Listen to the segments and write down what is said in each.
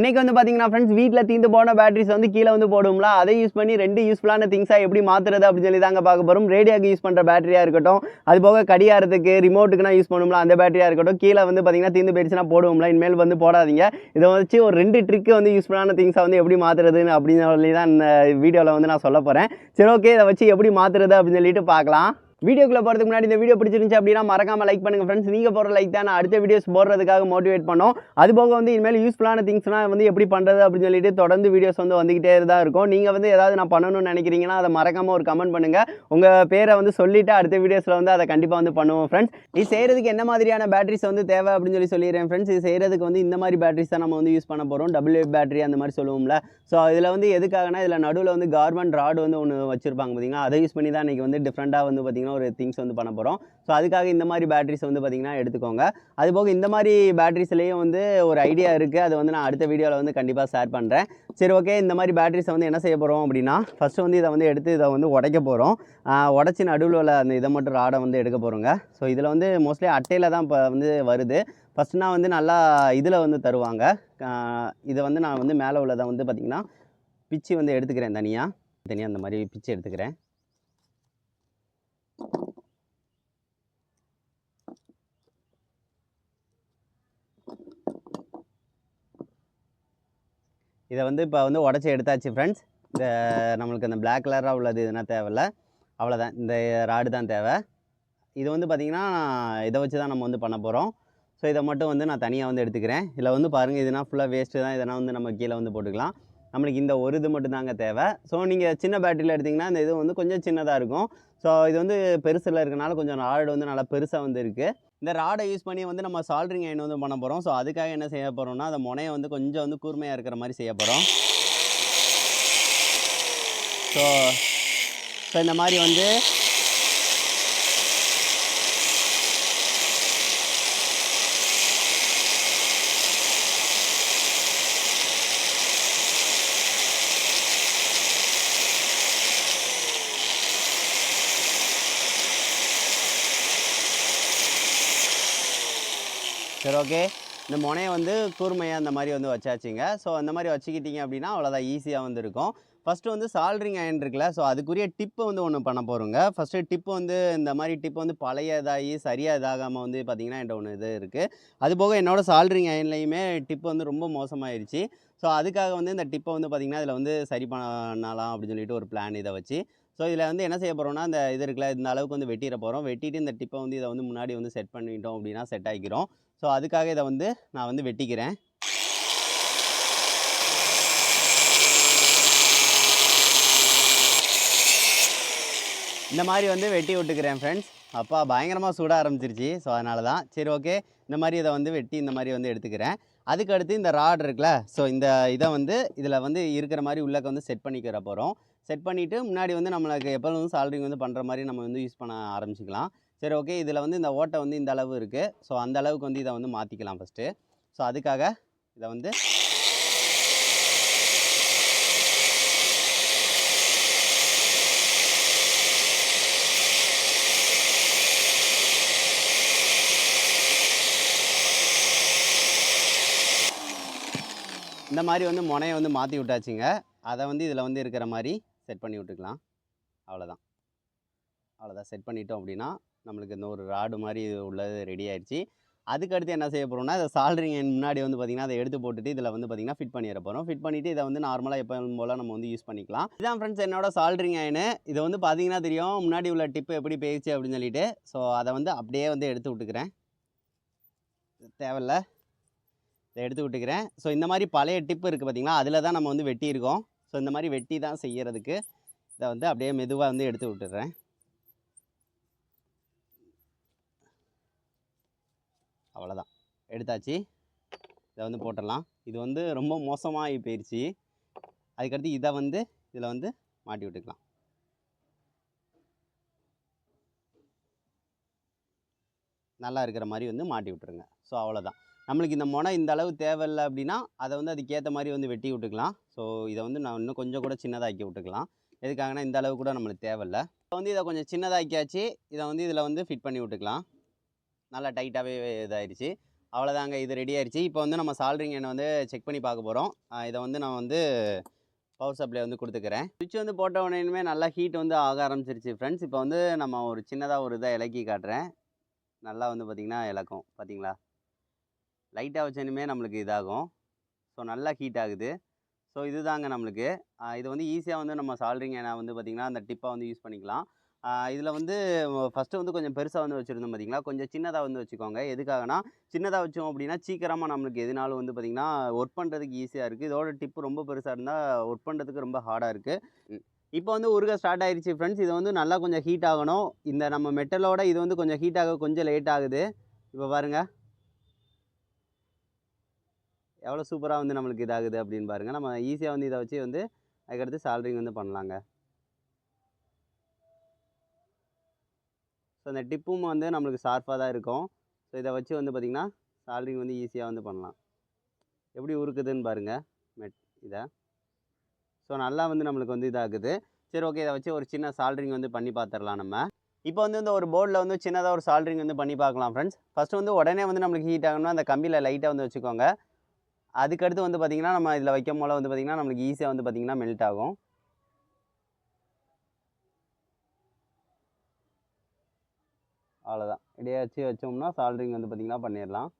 இன்றைக்கி வந்து பார்த்தீங்கன்னா ஃப்ரெண்ட்ஸ் வீட்டில் தீந்து போன பேட்டரிஸ் வந்து கீழே வந்து போடுவோம்ல அதை யூஸ் பண்ணி ரெண்டு யூஸ்ஃபுல்லான திங்ஸாக எப்படி மாற்றுறது அப்படின்னு சொல்லி தாங்க பார்க்க போகிறோம் ரேடியோக்கு யூஸ் பண்ணுற பேட்டரியாக இருக்கட்டும் அது போக கடியாரத்துக்கு ரிமோட்டுக்குனா யூஸ் பண்ணுவோம்ல அந்த பேட்டரியாக இருக்கட்டும் கீழே வந்து பார்த்தீங்கன்னா தீந்து போயிடுச்சுன்னா போடுவோம்ல இனிமேல் வந்து போடாதீங்க. இதை வச்சு ஒரு ரெண்டு ட்ரிக்கு வந்து யூஸ்ஃபுல்லான திங்ஸை வந்து எப்படி மாற்றுறதுன்னு அப்படின்னு சொல்லி தான் இந்த வீடியோவில் வந்து நான் சொல்ல போகிறேன் சரி ஓகே இதை வச்சு எப்படி மாற்றுறது அப்படின்னு சொல்லிட்டு பார்க்கலாம். வீடியோக்குள்ளே போகிறதுக்கு முன்னாடி இந்த வீடியோ பிடிச்சிருந்துச்சு அப்படின்னா மறக்காம லைக் பண்ணுங்க ஃப்ரெண்ட்ஸ் நீங்கள் போகிற லைக் தான் நான் அடுத்த வீடியோஸ் போடுறதுக்காக மோட்டிவேட் பண்ணோம். அது போக வந்து இனிமேல் யூஸ்ஃபுல்லான திங்ஸ்னால் வந்து எப்படி பண்ணுறது அப்படின்னு சொல்லிட்டு தொடர்ந்து வீடியோஸ் வந்து வந்துக்கிட்டே தான் இருக்கும். நீங்கள் வந்து ஏதாவது நான் பண்ணணும்னு நினைக்கிறீங்கன்னா அதை மறக்காம ஒரு கமெண்ட் பண்ணுங்க. உங்கள் பேரை வந்து சொல்லிட்டு அடுத்த வீடியோஸில் வந்து அதை கண்டிப்பாக வந்து பண்ணுவோம் ஃப்ரெண்ட்ஸ் இது செய்கிறதுக்கு என்ன மாதிரியான பேட்டரிஸ் வந்து தேவை அப்படின்னு சொல்லி சொல்லிடுறேன் ஃப்ரெண்ட்ஸ் இது செய்கிறதுக்கு வந்து இந்த மாதிரி பேட்டரிஸ் தான் நம்ம வந்து யூஸ் பண்ண போகிறோம் டபுள்யூ பேட்டரி அந்த மாதிரி சொல்லுவோம்ல. ஸோ இதில் வந்து எதுக்காகனா இதில் நடுவில் வந்து கார்பன் ராடு வந்து ஒன்று வச்சுருப்பாங்க பார்த்தீங்கன்னா அதை யூஸ் பண்ணி தான் இன்றைக்கி வந்து டிஃப்ரெண்ட்டாக வந்து பார்த்திங்கன்னா ஒரு திங்ஸ் வந்து பண்ண போகிறோம் ஸோ அதுக்காக இந்த மாதிரி பேட்டரிஸ் வந்து பார்த்திங்கன்னா எடுத்துக்கோங்க. அது போக இந்த மாதிரி பேட்டரிஸ்லேயும் வந்து ஒரு ஐடியா இருக்குது அது வந்து நான் அடுத்த வீடியோவில் வந்து கண்டிப்பாக ஷேர் பண்ணுறேன் சரி ஓகே இந்த மாதிரி பேட்டரிஸை வந்து என்ன செய்ய போகிறோம் அப்படின்னா ஃபஸ்ட்டு வந்து இதை வந்து எடுத்து இதை வந்து உடைக்க போகிறோம் உடச்சி நடுவில் உள்ள அந்த இதை மட்டும் ராடை வந்து எடுக்க போகிறோங்க ஸோ இதில் வந்து மோஸ்ட்லி அட்டையில் தான் இப்போ வந்து வருது. ஃபஸ்ட்னா வந்து நல்லா இதில் வந்து தருவாங்க. இதை வந்து நான் வந்து மேலே உள்ளதை வந்து பார்த்திங்கன்னா பிச்சு வந்து எடுத்துக்கிறேன் தனியாக தனியாக அந்த மாதிரி பிச்சு எடுத்துக்கிறேன். இதை வந்து இப்போ வந்து உடச்சி எடுத்தாச்சு ஃப்ரெண்ட்ஸ் இந்த நம்மளுக்கு அந்த பிளாக் கலராக உள்ளது இதுனா தேவையில்ல. அவ்வளோதான் இந்த ராடு தான் தேவை. இது வந்து பார்த்திங்கன்னா இதை வச்சு தான் நம்ம வந்து பண்ண போகிறோம் ஸோ இதை மட்டும் வந்து நான் தனியாக வந்து எடுத்துக்கிறேன். இதில் வந்து பாருங்கள் இதுனா ஃபுல்லாக வேஸ்ட்டு தான். இதெல்லாம் வந்து நம்ம கீழே வந்து போட்டுக்கலாம். நம்மளுக்கு இந்த ஒரு இது மட்டும்தாங்க தேவை. ஸோ நீங்கள் சின்ன பேட்டரியில் எடுத்திங்கன்னா இந்த இது வந்து கொஞ்சம் சின்னதாக இருக்கும். ஸோ இது வந்து பெருசில் இருக்கனால கொஞ்சம் ராடு வந்து நல்லா பெருசாக வந்து இருக்குது இந்த ராடை யூஸ் பண்ணி வந்து நம்ம சால்ட்ரிங் அயன் வந்து பண்ண போகிறோம் ஸோ அதுக்காக என்ன செய்ய போகிறோம்னா அந்த முனையை வந்து கொஞ்சம் வந்து கூர்மையாக இருக்கிற மாதிரி செய்ய போகிறோம் ஸோ ஸோ இந்த மாதிரி வந்து சரி ஓகே இந்த முனையை வந்து கூர்மையாக அந்த மாதிரி வந்து வச்சாச்சுங்க. ஸோ அந்த மாதிரி வச்சுக்கிட்டிங்க அப்படின்னா அவ்வளோதான் ஈஸியாக வந்து இருக்கும். ஃபஸ்ட்டு வந்து சால்ட்ரிங் அயன் இருக்குல்ல ஸோ அதுக்குரிய டிப்பு வந்து ஒன்று பண்ண போகிறோங்க ஃபஸ்ட்டு டிப்பு வந்து இந்த மாதிரி டிப்பு வந்து பழைய இதாகி சரியாக இதாகாமல் வந்து பார்த்திங்கன்னா என்கிட்ட ஒன்று இது இருக்குது அது போக என்னோட சால்ட்ரிங் அயன்லையுமே டிப்பு வந்து ரொம்ப மோசமாயிருச்சு. ஸோ அதுக்காக வந்து இந்த டிப்பை வந்து பார்த்திங்கன்னா இதில் வந்து சரி பண்ணலாம் அப்படின்னு சொல்லிட்டு ஒரு பிளான் இதை வச்சு. ஸோ இதில் வந்து என்ன செய்ய போகிறோம்னா இந்த இது இருக்குல்ல இந்த அளவுக்கு வந்து வெட்டிட போகிறோம் வெட்டிட்டு இந்த டிப்பை வந்து இதை வந்து முன்னாடி வந்து செட் பண்ணிட்டோம் அப்படின்னா செட் ஆகிக்கிறோம் ஸோ அதுக்காக இதை வந்து நான் வந்து வெட்டிக்கிறேன். இந்த மாதிரி வந்து வெட்டி விட்டுக்கிறேன் ஃப்ரெண்ட்ஸ் அப்பா பயங்கரமாக சூட ஆரம்பிச்சிருச்சு. ஸோ அதனால தான் சரி ஓகே இந்த மாதிரி இதை வந்து வெட்டி இந்த மாதிரி வந்து எடுத்துக்கிறேன். அதுக்கு அடுத்து இந்த ராட் இருக்குல்ல ஸோ இந்த இதை வந்து இதில் வந்து இருக்கிற மாதிரி உள்ளக்க வந்து செட் பண்ணிக்கிற போகிறோம் செட் பண்ணிவிட்டு முன்னாடி வந்து நம்மளுக்கு எப்போ வந்து சால்ரிங் வந்து பண்ணுற மாதிரி நம்ம வந்து யூஸ் பண்ண ஆரம்பிச்சிக்கலாம். சரி ஓகே இதில் வந்து இந்த ஓட்டை வந்து இந்த அளவு இருக்குது ஸோ அந்த அளவுக்கு வந்து இதை வந்து மாற்றிக்கலாம் ஃபஸ்ட்டு ஸோ அதுக்காக இதை வந்து இந்த மாதிரி வந்து முனையை வந்து மாற்றி விட்டாச்சுங்க. அதை வந்து இதில் வந்து இருக்கிற மாதிரி செட் பண்ணி விட்டுக்கலாம். அவ்வளோதான் அவ்வளோதான் செட் பண்ணிட்டோம் அப்படின்னா நம்மளுக்கு இந்த ஒரு ராடு மாதிரி உள்ளது ரெடி ஆயிடுச்சு அதுக்கு அடுத்து என்ன செய்ய போகிறோம்னா இதை சால்ட்ரிங் முன்னாடி வந்து பார்த்திங்கன்னா அதை எடுத்து போட்டுட்டு இதில் வந்து பார்த்திங்கன்னா ஃபிட் பண்ணிட போகிறோம் ஃபிட் பண்ணிவிட்டு இதை வந்து நார்மலாக எப்போ போல் நம்ம வந்து யூஸ் பண்ணிக்கலாம். இதான் ஃப்ரெண்ட்ஸ் என்னோட சால்ட்ரிங் அயனு இதை வந்து பார்த்தீங்கன்னா தெரியும். முன்னாடி உள்ள டிப்பு எப்படி போயிடுச்சு அப்படின்னு சொல்லிட்டு. ஸோ அதை வந்து அப்படியே வந்து எடுத்து விட்டுக்கிறேன். தேவையில்லை. இதை எடுத்து விட்டுக்கிறேன். ஸோ இந்த மாதிரி பழைய டிப்பு இருக்குது பார்த்திங்களா அதில் தான் நம்ம வந்து வெட்டியிருக்கோம். ஸோ இந்த மாதிரி வெட்டி தான் செய்கிறதுக்கு இதை வந்து அப்படியே மெதுவாக வந்து எடுத்து விட்டுடுறேன் அவ்வளோதான் எடுத்தாச்சு. இதை வந்து போட்டுடலாம். இது வந்து ரொம்ப மோசமாக போயிடுச்சு அதுக்கடுத்து இதை வந்து இதில் வந்து மாட்டி விட்டுக்கலாம். நல்லா இருக்கிற மாதிரி வந்து மாட்டி விட்டுருங்க. ஸோ அவ்வளோதான் நம்மளுக்கு இந்த முனை இந்த அளவு தேவையில்லை அப்படின்னா அதை வந்து அதுக்கேற்ற மாதிரி வந்து வெட்டி விட்டுக்கலாம். ஸோ இதை வந்து நான் இன்னும் கொஞ்சம் கூட சின்னதாக்கி விட்டுக்கலாம். எதுக்காகனா இந்த அளவு கூட நம்மளுக்கு தேவையில்ல. இப்போ வந்து இதை கொஞ்சம் சின்னதாக்கியாச்சு. இதை வந்து இதில் வந்து ஃபிட் பண்ணி விட்டுக்கலாம். நல்லா டைட்டாகவே இதாயிருச்சு. அவ்வளோதாங்க. இது ரெடி ஆயிடுச்சு இப்போ வந்து நம்ம சால்ட்ரிங் எண்ணெய் வந்து செக் பண்ணி பார்க்க போகிறோம் இதை வந்து நான் வந்து பவர் சப்ளை வந்து கொடுத்துக்கிறேன். சுவிட்ச் வந்து போட்ட உடனேயுமே நல்லா ஹீட் வந்து ஆக ஆரம்பிச்சிருச்சு ஃப்ரெண்ட்ஸ் இப்போ வந்து நம்ம ஒரு சின்னதாக ஒரு இதாக இலக்கி காட்டுறேன். நல்லா வந்து பார்த்திங்கன்னா இலக்கும். பார்த்தீங்களா? லைட்டாக வச்சனுமே நம்மளுக்கு இதாகும். ஸோ நல்லா ஹீட் ஆகுது. ஸோ இதுதாங்க நம்மளுக்கு. இது வந்து ஈஸியாக வந்து நம்ம சால்ட்ரிங் ஏன்னா வந்து பார்த்திங்கன்னா அந்த டிப்பாக வந்து யூஸ் பண்ணிக்கலாம். இதில் வந்து ஃபஸ்ட்டு வந்து கொஞ்சம் பெருசாக வந்து வச்சுருந்தோம் பார்த்திங்களா கொஞ்சம் சின்னதாக வந்து வச்சுக்கோங்க. எதுக்காகனா சின்னதாக வச்சோம் அப்படின்னா சீக்கிரமாக நம்மளுக்கு எதுனாலும் வந்து பார்த்திங்கன்னா ஒர்க் பண்ணுறதுக்கு ஈஸியாக இருக்குது இதோட டிப்பு ரொம்ப பெருசாக இருந்தால் ஒர்க் பண்ணுறதுக்கு ரொம்ப ஹார்டாக இருக்குது இப்போ வந்து உருக ஸ்டார்ட் ஆயிடுச்சு ஃப்ரெண்ட்ஸ் இது வந்து நல்லா கொஞ்சம் ஹீட் ஆகணும். இந்த நம்ம மெட்டலோட இது வந்து கொஞ்சம் ஹீட் ஆக கொஞ்சம் லேட் ஆகுது. இப்போ பாருங்கள் எவ்வளோ சூப்பராக வந்து நம்மளுக்கு இதாகுது அப்படின்னு பாருங்கள் நம்ம ஈஸியாக வந்து இதை வச்சு வந்து அதுக்கடுத்து சால்ரிங் வந்து பண்ணலாங்க. ஸோ அந்த டிப்பும் வந்து நம்மளுக்கு ஷார்ப்பாக தான் இருக்கும். ஸோ இதை வச்சு வந்து பார்த்திங்கன்னா சால்ரிங் வந்து ஈஸியாக வந்து பண்ணலாம். எப்படி உருக்குதுன்னு பாருங்கள் மெட் இதை. ஸோ நல்லா வந்து நம்மளுக்கு வந்து இதாகுது. சரி ஓகே இதை வச்சு ஒரு சின்ன சால்ட்ரிங் வந்து பண்ணி பார்த்துடலாம் நம்ம. இப்போ வந்து இந்த ஒரு போர்டில் வந்து சின்னதாக ஒரு சால்ரிங் வந்து பண்ணி பார்க்கலாம் ஃப்ரெண்ட்ஸ் ஃபஸ்ட்டு வந்து உடனே வந்து நம்மளுக்கு ஹீட் ஆகணும்னா அந்த கம்பியில் லைட்டாக வந்து வச்சுக்கோங்க. அதுக்கடுத்து வந்து பார்த்திங்கன்னா நம்ம இதில் வைக்கும் போல வந்து பார்த்திங்கன்னா நம்மளுக்கு ஈஸியாக வந்து பார்த்திங்கன்னா மெல்ட் ஆகும். அவ்வளோதான் இடையே வச்சு வச்சோம்னா சால்ட்ரிங் வந்து பார்த்திங்கன்னா பண்ணிடலாம்.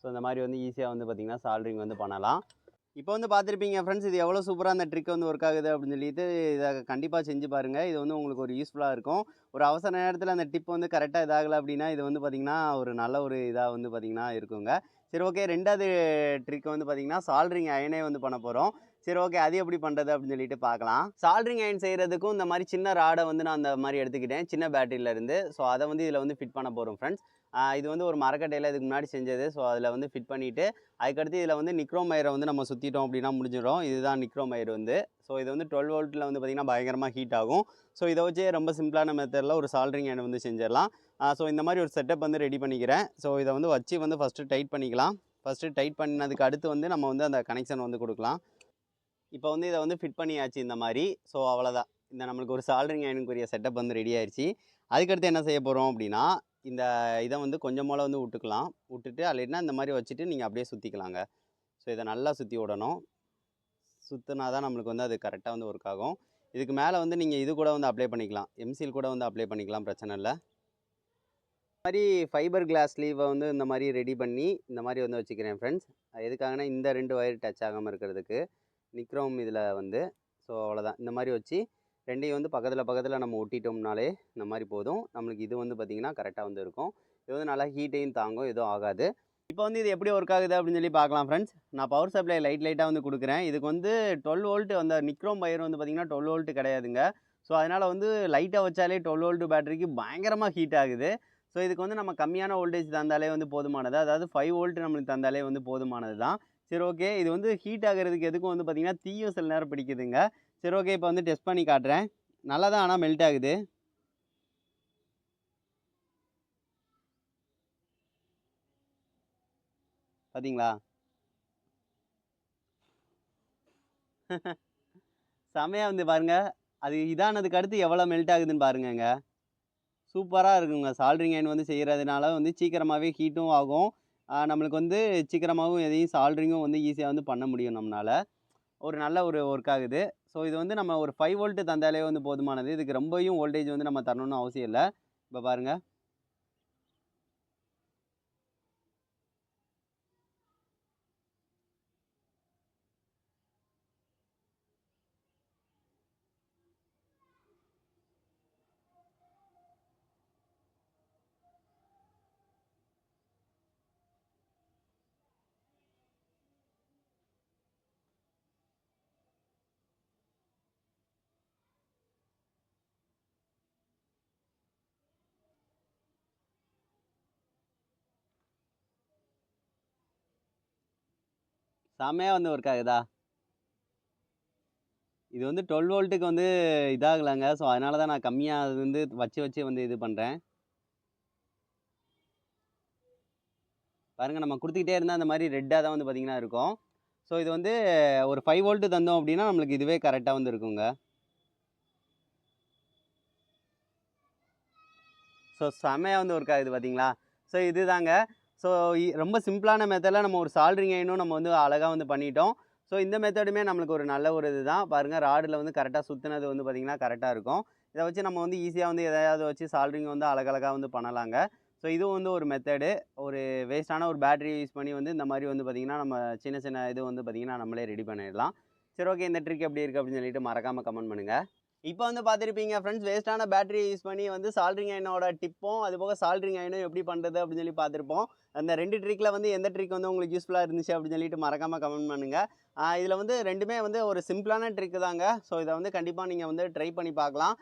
ஸோ இந்த மாதிரி வந்து ஈஸியாக வந்து பார்த்திங்கன்னா சால்ட்ரிங் வந்து பண்ணலாம். இப்போ வந்து பார்த்துருப்பீங்க ஃப்ரெண்ட்ஸ் இது எவ்வளோ சூப்பராக அந்த ட்ரிக் வந்து ஒர்க் ஆகுது? அப்படின்னு சொல்லிட்டு இதை கண்டிப்பாக செஞ்சு பாருங்கள் இது வந்து உங்களுக்கு ஒரு யூஸ்ஃபுல்லாக இருக்கும். ஒரு அவசர நேரத்தில் அந்த டிப் வந்து கரெக்டாக இதாகலை அப்படின்னா இது வந்து பார்த்திங்கன்னா ஒரு நல்ல ஒரு இதாக வந்து பார்த்திங்கன்னா இருக்குங்க. சரி ஓகே ரெண்டாவது ட்ரிக் வந்து பார்த்திங்கன்னா சால்ட்ரிங் அயனே வந்து பண்ண போகிறோம் சரி ஓகே அது எப்படி பண்ணுறது அப்படின்னு சொல்லிட்டு பார்க்கலாம். சால்ட்ரிங் அயன் செய்கிறதுக்கும் இந்த மாதிரி சின்ன ராடை வந்து நான் அந்த மாதிரி எடுத்துக்கிட்டேன். சின்ன பேட்டரியிலேருந்து ஸோ அதை வந்து இதில் வந்து ஃபிட் பண்ண போகிறோம் ஃப்ரெண்ட்ஸ் இது வந்து ஒரு மரக்கட்டையில் இதுக்கு முன்னாடி செஞ்சது. ஸோ அதில் வந்து ஃபிட் பண்ணிவிட்டு அதுக்கடுத்து இதில் வந்து நிக்ரோமயரை வந்து நம்ம சுற்றிட்டோம் அப்படின்னா முடிஞ்சிடும். இதுதான் நிக்ரோமயர் வந்து. ஸோ இது வந்து டுவெல் வோல்ட்டில் வந்து பார்த்திங்கன்னா பயங்கரமாக ஹீட் ஆகும். ஸோ இதை வச்சே ரொம்ப சிம்பிளான மெத்தடில் ஒரு சால்ட்ரிங் அயன் வந்து செஞ்சிடலாம். ஸோ இந்த மாதிரி ஒரு செட்டப் வந்து ரெடி பண்ணிக்கிறேன். ஸோ இதை வந்து வச்சு வந்து ஃபஸ்ட்டு டைட் பண்ணிக்கலாம். ஃபஸ்ட்டு டைட் பண்ணதுக்கு அடுத்து வந்து நம்ம வந்து அந்த கனெக்ஷன் வந்து கொடுக்கலாம். இப்போ வந்து இதை வந்து ஃபிட் பண்ணியாச்சு இந்த மாதிரி. ஸோ அவ்வளோதான் இந்த நம்மளுக்கு ஒரு சால்ட்ரிங் அயனுக்குரிய செட்டப் வந்து ரெடி ஆயிடுச்சு அதுக்கடுத்து என்ன செய்ய போகிறோம் அப்படின்னா இந்த இதை வந்து கொஞ்சம் வந்து விட்டுக்கலாம். விட்டுட்டு அல்லைன்னா இந்த மாதிரி வச்சுட்டு நீங்கள் அப்படியே சுற்றிக்கலாங்க ஸோ இதை நல்லா சுற்றி விடணும். சுற்றினா தான் நம்மளுக்கு வந்து அது கரெக்டாக வந்து ஒர்க் ஆகும். இதுக்கு மேலே வந்து நீங்கள் இது கூட வந்து அப்ளை பண்ணிக்கலாம். எம்சில் கூட வந்து அப்ளை பண்ணிக்கலாம் பிரச்சனை இல்லை. இந்த மாதிரி ஃபைபர் கிளாஸ் லீவை வந்து இந்த மாதிரி ரெடி பண்ணி இந்த மாதிரி வந்து வச்சுக்கிறேன் ஃப்ரெண்ட்ஸ் எதுக்காகனா இந்த ரெண்டு ஒயர் டச் ஆகாமல் இருக்கிறதுக்கு. நிக்ரோம் இதில் வந்து. ஸோ அவ்வளோதான் இந்த மாதிரி வச்சு ரெண்டையும் வந்து பக்கத்தில் பக்கத்தில் நம்ம ஒட்டிட்டோம்னாலே இந்த மாதிரி போதும். நம்மளுக்கு இது வந்து பார்த்திங்கன்னா கரெக்டாக வந்து இருக்கும். இது வந்து நல்லா ஹீட்டையும் தாங்கும் எதுவும் ஆகாது. இப்போ வந்து இது எப்படி ஒர்க் ஆகுது அப்படின்னு சொல்லி பார்க்கலாம் ஃப்ரெண்ட்ஸ் நான் பவர் சப்ளை லைட் லைட்டாக வந்து கொடுக்குறேன். இதுக்கு வந்து டுவெல் வோல்ட் அந்த நிக்ரோம் பயிர் வந்து பார்த்திங்கன்னா டுவெல் வோல்ட் கிடையாதுங்க. ஸோ அதனால் வந்து லைட்டாக வச்சாலே டுவெல் வோல்ட் பேட்டரிக்கு பயங்கரமாக ஹீட் ஆகுது. ஸோ இதுக்கு வந்து நம்ம கம்மியான வோல்டேஜ் தந்தாலே வந்து போதுமானது. அதாவது ஃபைவ் வோல்ட் நம்மளுக்கு தந்தாலே வந்து போதுமானது தான் சரி ஓகே இது வந்து ஹீட் ஆகிறதுக்கு எதுக்கும் வந்து பார்த்திங்கன்னா தீயும் சில நேரம் பிடிக்குதுங்க. சரி ஓகே இப்போ வந்து டெஸ்ட் பண்ணி காட்டுறேன். நல்லா தான் ஆனால் மெல்ட் ஆகுது. பார்த்தீங்களா செமையாக வந்து பாருங்கள் அது இதானதுக்கு அடுத்து எவ்வளோ மெல்ட் ஆகுதுன்னு பாருங்கங்க. சூப்பராக இருக்குங்க. சால்ட்ரிங் அயன் வந்து செய்கிறதுனால வந்து சீக்கிரமாகவே ஹீட்டும் ஆகும். நம்மளுக்கு வந்து சீக்கிரமாகவும் எதையும் சால்ட்ரிங்கும் வந்து ஈஸியாக வந்து பண்ண முடியும் நம்மளால். ஒரு நல்ல ஒரு ஒர்க் ஆகுது. ஸோ இது வந்து நம்ம ஒரு ஃபைவ் வோல்ட்டு தந்தாலே வந்து போதுமானது. இதுக்கு ரொம்பையும் வோல்டேஜ் வந்து நம்ம தரணும்னு அவசியம் இல்லை. இப்போ பாருங்கள் செம்மையாக வந்து ஒர்க் ஆகுதா இது வந்து டுவெல் வோல்ட்டுக்கு வந்து இதாகலைங்க. ஸோ அதனால தான் நான் கம்மியாக அது வந்து வச்சு வச்சு வந்து இது பண்ணுறேன் பாருங்கள் நம்ம கொடுத்துக்கிட்டே இருந்தால் அந்த மாதிரி ரெட்டாக தான் வந்து பார்த்திங்கன்னா இருக்கும். ஸோ இது வந்து ஒரு ஃபைவ் வோல்ட்டு தந்தோம் அப்படின்னா நம்மளுக்கு இதுவே கரெக்டாக வந்து இருக்குங்க. ஸோ செமையாக வந்து ஒர்க் ஆகுது பார்த்தீங்களா ஸோ இதுதாங்க ஸோ ரொம்ப சிம்பிளான மெத்தடில் நம்ம ஒரு சால்ட்ரிங் ஐனும் நம்ம வந்து அழகாக வந்து பண்ணிட்டோம். ஸோ இந்த மெத்தடுமே நம்மளுக்கு ஒரு நல்ல ஒரு இது தான் பாருங்கள் ராடில் வந்து கரெக்டாக சுற்றுனது வந்து பார்த்திங்கன்னா கரெக்டாக இருக்கும். இதை வச்சு நம்ம வந்து ஈஸியாக வந்து எதையாவது வச்சு சால்ட்ரிங் வந்து அழகழகாக வந்து பண்ணலாங்க. ஸோ இதுவும் வந்து ஒரு மெத்தடு ஒரு வேஸ்ட்டான ஒரு பேட்டரி யூஸ் பண்ணி வந்து இந்த மாதிரி வந்து பார்த்திங்கன்னா நம்ம சின்ன சின்ன இது வந்து பார்த்திங்கன்னா நம்மளே ரெடி பண்ணிடலாம். சரி ஓகே இந்த ட்ரிக் எப்படி இருக்குது அப்படின்னு சொல்லிட்டு மறக்காமல் கமெண்ட் பண்ணுங்கள் இப்போ வந்து பார்த்துருப்பீங்க ஃப்ரெண்ட்ஸ் வேஸ்ட்டான பேட்டரி யூஸ் பண்ணி வந்து சால்ட்ரிங் அயனோட டிப்பும் அது போக சால்ட்ரிங் அயனும் எப்படி பண்ணுறது அப்படின்னு சொல்லி பார்த்துருப்போம். அந்த ரெண்டு ட்ரிக்கில் வந்து எந்த ட்ரிக் வந்து உங்களுக்கு யூஸ்ஃபுல்லாக இருந்துச்சு அப்படின்னு சொல்லிட்டு மறக்காமல் கமெண்ட் பண்ணுங்கள் இதில் வந்து ரெண்டுமே வந்து ஒரு சிம்பிளான ட்ரிக்கு தாங்க. ஸோ இதை வந்து கண்டிப்பாக நீங்கள் வந்து ட்ரை பண்ணி பார்க்கலாம்.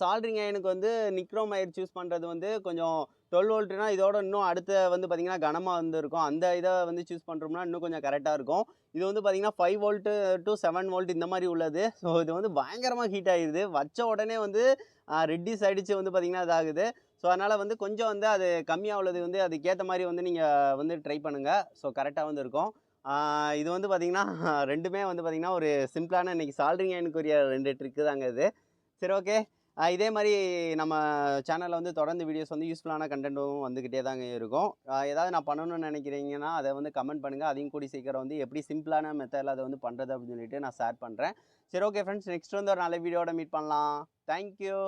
சால்ட்ரிங் அயனுக்கு வந்து நிக்ரோம் அயர் சூஸ் பண்ணுறது வந்து கொஞ்சம் டுவெல் வோல்ட்னா இதோட இன்னும் அடுத்த வந்து பார்த்திங்கன்னா கனமாக வந்து இருக்கும் அந்த இதை வந்து சூஸ் பண்ணுறோம்னா இன்னும் கொஞ்சம் கரெக்டாக இருக்கும். இது வந்து பார்த்திங்கன்னா five volt to seven volt இந்த மாதிரி உள்ளது. ஸோ இது வந்து பயங்கரமாக ஹீட் ஆகிடுது வச்ச உடனே வந்து ரெட்டிஸ் அடித்து வந்து பார்த்திங்கன்னா இதாகுது. ஸோ அதனால் வந்து கொஞ்சம் வந்து அது கம்மியாக உள்ளது வந்து அதுக்கேற்ற மாதிரி வந்து நீங்கள் வந்து ட்ரை பண்ணுங்கள் ஸோ கரெக்டாக வந்து இருக்கும். இது வந்து பார்த்திங்கன்னா ரெண்டுமே வந்து பார்த்திங்கன்னா ஒரு சிம்பிளான இன்றைக்கி சால்ட்ரிங் அயனுக்குரிய ரெண்டு ட்ரிக்கு தாங்க இது. சரி ஓகே இதே மாதிரி நம்ம சேனலில் வந்து தொடர்ந்து வீடியோஸ் வந்து யூஸ்ஃபுல்லான கண்டென்ட்டும் வந்துக்கிட்டே தாங்க இருக்கும். ஏதாவது நான் பண்ணணும்னு நினைக்கிறீங்கன்னா அதை வந்து கமெண்ட் பண்ணுங்கள் அதையும் கூடி சீக்கிரம் வந்து எப்படி சிம்பிளான மெத்தடில் அதை வந்து பண்ணுறது அப்படின்னு சொல்லிட்டு நான் ஷேர் பண்ணுறேன் சரி ஓகே ஃப்ரெண்ட்ஸ் நெக்ஸ்ட் வந்து ஒரு நல்ல வீடியோட மீட் பண்ணலாம். தேங்க்யூ